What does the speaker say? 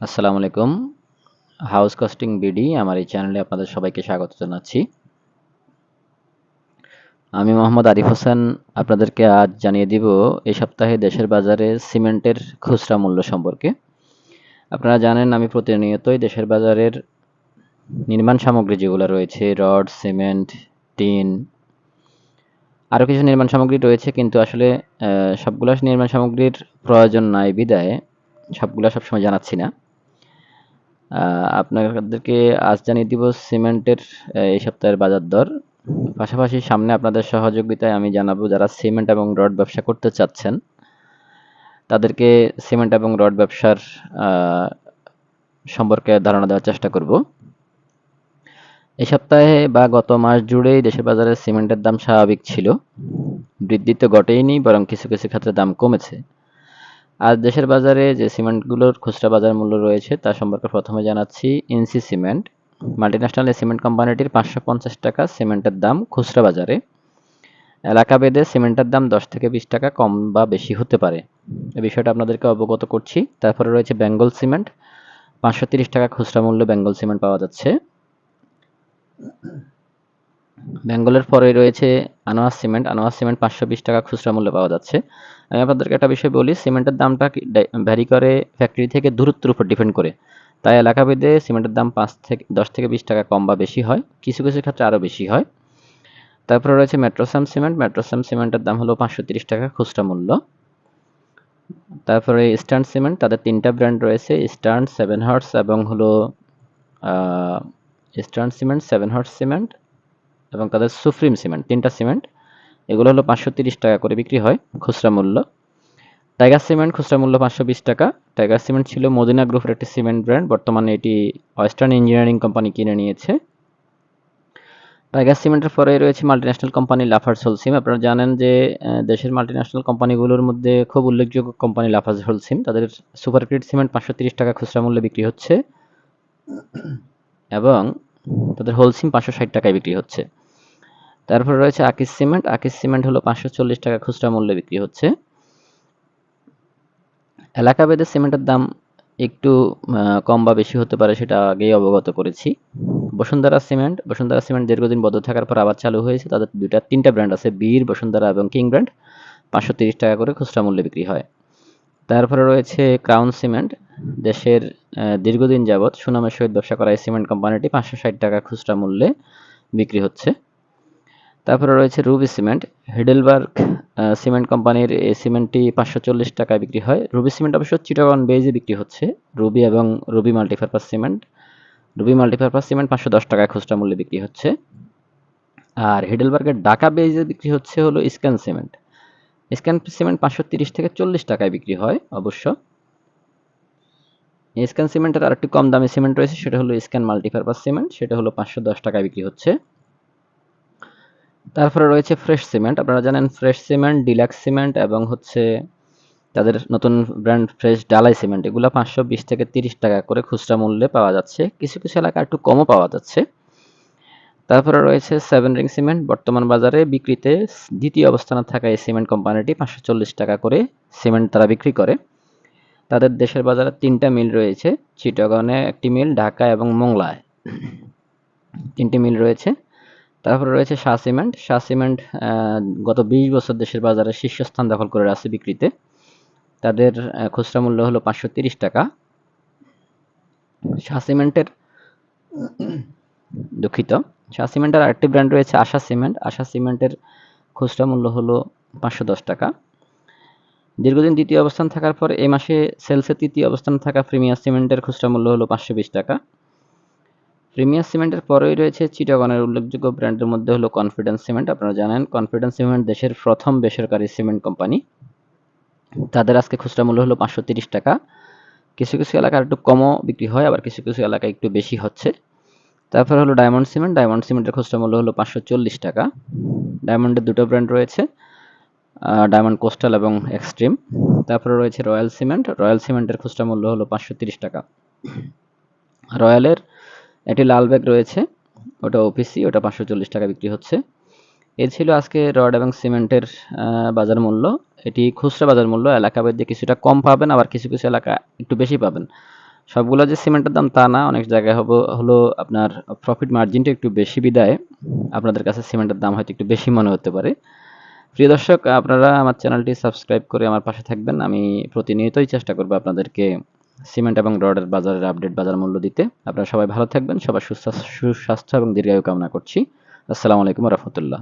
আসসালামু আলাইকুম। House costing BD আমার এই চ্যানেলে আপনাদের সবাইকে স্বাগত জানাচ্ছি। আমি মোহাম্মদ আরিফ হোসেন, আপনাদেরকে আজ জানিয়ে দিব এই সপ্তাহে দেশের বাজারে সিমেন্টের খুচরা মূল্য সম্পর্কে। আপনারা জানেন, আমি প্রতিনিয়তই দেশের বাজারের নির্মাণ সামগ্রী যেগুলো রয়েছে, রড, সিমেন্ট, টিন, আরও কিছু নির্মাণ সামগ্রী রয়েছে, কিন্তু আসলে সবগুলো নির্মাণ সামগ্রীর প্রয়োজন নাই, বিদায়। সবগুলো সবসময় জানাচ্ছি না। আপনাদেরকে আজ জানিয়ে দিব সিমেন্টের এই সপ্তাহের বাজার দর। পাশাপাশি সামনে আপনাদের সহযোগিতায় আমি জানাব যারা সিমেন্ট এবং রড ব্যবসা করতে চাচ্ছেন, তাদেরকে সিমেন্ট এবং রড ব্যবসার সম্পর্কে ধারণা দেওয়ার চেষ্টা করব। এই সপ্তাহে বা গত মাস জুড়েই দেশের বাজারে সিমেন্টের দাম স্বাভাবিক ছিল। বৃদ্ধি তো ঘটেইনি, বরং কিছু কিছু ক্ষেত্রে দাম কমেছে। আজ দেশের বাজারে যে সিমেন্টগুলোর খুচরা বাজার মূল্য রয়েছে, তা সম্পর্কে প্রথমে জানাচ্ছি ইনসি সিমেন্ট মাল্টিন্যাশনাল সিমেন্ট কোম্পানিটির পাঁচশো পঞ্চাশ টাকা সিমেন্টের দাম খুচরা বাজারে। এলাকা ভেদে সিমেন্টের দাম দশ থেকে বিশ টাকা কম বা বেশি হতে পারে। এ বিষয়টা আপনাদেরকে অবগত করছি। তারপরে রয়েছে বেঙ্গল সিমেন্ট। পাঁচশো তিরিশ টাকা খুচরা মূল্য বেঙ্গল সিমেন্ট পাওয়া যাচ্ছে। বেঙ্গলের পরে রয়েছে আনোয়ার সিমেন্ট। আনোয়ার সিমেন্ট পাঁচশো বিশ টাকা খুচরা মূল্যে পাওয়া যাচ্ছে। আমি আপনাদেরকে একটা বিষয় বলি, সিমেন্টের দামটা ভ্যারি করে ফ্যাক্টরি থেকে দূরত্বের উপর ডিপেন্ড করে। তাই এলাকাভেদে সিমেন্টের দাম পাঁচ থেকে দশ থেকে বিশ টাকা কম বা বেশি হয়। কিছু কিছু ক্ষেত্রে আরও বেশি হয়। তারপরে রয়েছে মেট্রোসাম সিমেন্ট। মেট্রোসাম সিমেন্টের দাম হলো পাঁচশো তিরিশ টাকা খুচরা মূল্য। তারপরে ইস্টার্ন সিমেন্ট, তাদের তিনটা ব্র্যান্ড রয়েছে, ইস্টার্ন, সেভেন হার্টস এবং হলো eastern cement, seven hearts cement. এবং তাদের সুপ্রিম সিমেন্ট, তিনটা সিমেন্ট। এগুলো হলো পাঁচশো টাকা করে বিক্রি হয় খুচরা মূল্য। টাইগার সিমেন্ট, খুচরা মূল্য পাঁচশো বিশ টাকা। টাইগার সিমেন্ট ছিল মদিনা গ্রুপের একটি সিমেন্ট ব্র্যান্ড। বর্তমানে এটি ওয়েস্টার্ন ইঞ্জিনিয়ারিং কোম্পানি কিনে নিয়েছে। টাইগার সিমেন্টের পরে রয়েছে মাল্টিন্যাশনাল কোম্পানি লাফার্স হোলসিম আপনারা জানেন যে দেশের মাল্টিন্যাশনাল কোম্পানিগুলোর মধ্যে খুব উল্লেখযোগ্য কোম্পানি লাফার্স হোলসিম তাদের সুপারক্রিট সিমেন্ট পাঁচশো টাকা খুচরা মূল্যে বিক্রি হচ্ছে। এবং তাদের হোলসিম পাঁচশো ষাট টাকায় বিক্রি হচ্ছে। তারপরে রয়েছে আকিস সিমেন্ট। আকিস সিমেন্ট হলো পাঁচশো চল্লিশ টাকা খুচরা মূল্যে বিক্রি হচ্ছে। এলাকা ভেদে সিমেন্টের দাম একটু কম বা বেশি হতে পারে সেটা আগেই অবগত করেছি। বসুন্ধরা সিমেন্ট বসুন্ধরা সিমেন্ট দীর্ঘদিন বন্ধ থাকার পর আবার চালু হয়েছে। তাদের দুইটা, তিনটা ব্র্যান্ড আছে, বীর, বসুন্ধরা এবং কিং ব্র্যান্ড। পাঁচশো তিরিশ টাকা করে খুচরা মূল্যে বিক্রি হয়। তারপরে রয়েছে ক্রাউন সিমেন্ট। দেশের দীর্ঘদিন যাবৎ সুনামের সহিত ব্যবসা করা এই সিমেন্ট কোম্পানিটি পাঁচশো ষাট টাকা খুচরা মূল্যে বিক্রি হচ্ছে। তারপরে রয়েছে রুবি সিমেন্ট। হিডেলবার্গ সিমেন্ট কোম্পানির এই সিমেন্টটি পাঁচশো চল্লিশ টাকায় বিক্রি হয়। রুবি সিমেন্ট অবশ্য চিটাগন বেজে বিক্রি হচ্ছে। রুবি এবং ruby multipurpose cement. Ruby multipurpose cement পাঁচশো দশ টাকায় খুচরা মূল্যে বিক্রি হচ্ছে। আর হিডেলবার্গের ডাকা বেজে বিক্রি হচ্ছে হলো স্ক্যান সিমেন্ট। স্ক্যান সিমেন্ট পাঁচশো তিরিশ থেকে চল্লিশ টাকায় বিক্রি হয় অবশ্য। স্ক্যান সিমেন্টের আরেকটি কম দামি সিমেন্ট রয়েছে, সেটা হলো স্ক্যান মাল্টিপারপাস সিমেন্ট, সেটা হলো পাঁচশো দশ টাকায় বিক্রি হচ্ছে। তারপরে রয়েছে ফ্রেশ সিমেন্ট। আপনারা জানেন ফ্রেশ সিমেন্ট, ডিলাক্স সিমেন্ট এবং হচ্ছে তাদের নতুন ব্র্যান্ড ফ্রেশ ডালাই সিমেন্ট। এগুলো পাঁচশো বিশ থেকে তিরিশ টাকা করে খুচরা মূল্যে পাওয়া যাচ্ছে। কিছু কিছু এলাকা একটু কমও পাওয়া যাচ্ছে। তারপরে রয়েছে সেভেন রিং সিমেন্ট। বর্তমান বাজারে বিক্রিতে দ্বিতীয় অবস্থানে থাকা এই সিমেন্ট কোম্পানিটি পাঁচশো চল্লিশ টাকা করে সিমেন্ট তারা বিক্রি করে। তাদের দেশের বাজারে তিনটা মিল রয়েছে। চিটাগনে একটি মিল, ঢাকা এবং মোংলায়। তিনটি মিল রয়েছে। তারপরে রয়েছে শাহ সিমেন্ট। শাহ সিমেন্ট গত বিশ বছর দেশের বাজারে শীর্ষস্থান দখল করে আছে বিক্রিতে। তাদের খুচরা মূল্য হলো পাঁচশো তিরিশ টাকা। শাহ সিমেন্টের দুঃখিত। শাহ সিমেন্টের আরেকটি ব্র্যান্ড রয়েছে আশা সিমেন্ট। আশা সিমেন্টের খুচরা মূল্য হলো পাঁচশো দশ টাকা। দীর্ঘদিন দ্বিতীয় অবস্থান থাকার পর এই মাসে সেলসে তৃতীয় অবস্থান থাকা প্রিমিয়ার সিমেন্টের খুচরা মূল্য হলো পাঁচশো বিশ টাকা। প্রিমিয়ার সিমেন্টের পরেই রয়েছে চিটাগনের উল্লেখযোগ্য ব্র্যান্ডের মধ্যে হলো কনফিডেন্স সিমেন্ট আপনারা জানেন। কনফিডেন্স সিমেন্ট দেশের প্রথম বেসরকারি সিমেন্ট কোম্পানি। তাদের আজকে খুচরা মূল্য হলো পাঁচশো টাকা। কিছু কিছু এলাকায় একটু কমও বিক্রি হয়, আবার কিছু কিছু এলাকায় একটু বেশি হচ্ছে। তারপর হলো ডায়মন্ড সিমেন্ট ডায়মন্ড সিমেন্টের খুচরা মূল্য হলো পাঁচশো চল্লিশ টাকা। ডায়মন্ডের দুটো ব্র্যান্ড রয়েছে ডায়মন্ড কোস্টাল এবং এক্সট্রিম তারপরে রয়েছে রয়্যাল সিমেন্ট রয়্যাল সিমেন্টের খুচরা মূল্য হলো পাঁচশো টাকা। রয়্যালের একটি লাল ব্যাগ রয়েছে, ওটা ওপিসি ওটা পাঁচশো চল্লিশ টাকা বিক্রি হচ্ছে। এ ছিল আজকে রড এবং সিমেন্টের বাজার মূল্য। এটি খুচরা বাজার মূল্য এলাকা ভেদে কিছুটা কম পাবেন, আবার কিছু কিছু এলাকা একটু বেশি পাবেন। সবগুলো যে সিমেন্টের দাম তা না, অনেক জায়গায় হব, হলো আপনার প্রফিট মার্জিনটা একটু বেশি বিদায়। আপনাদের কাছে সিমেন্টের দাম হয়তো একটু বেশি মনে হতে পারে। প্রিয় দর্শক, আপনারা আমার চ্যানেলটি সাবস্ক্রাইব করে আমার পাশে থাকবেন। আমি প্রতিনিয়তই চেষ্টা করব আপনাদেরকে সিমেন্ট এবং রডের বাজারের আপডেট বাজার মূল্য দিতে। আপনারা সবাই ভালো থাকবেন, সবার সুস্বাস্থ্য এবং দীর্ঘায়ু কামনা করছি। আসসালামু আলাইকুম রহমতুল্লাহ।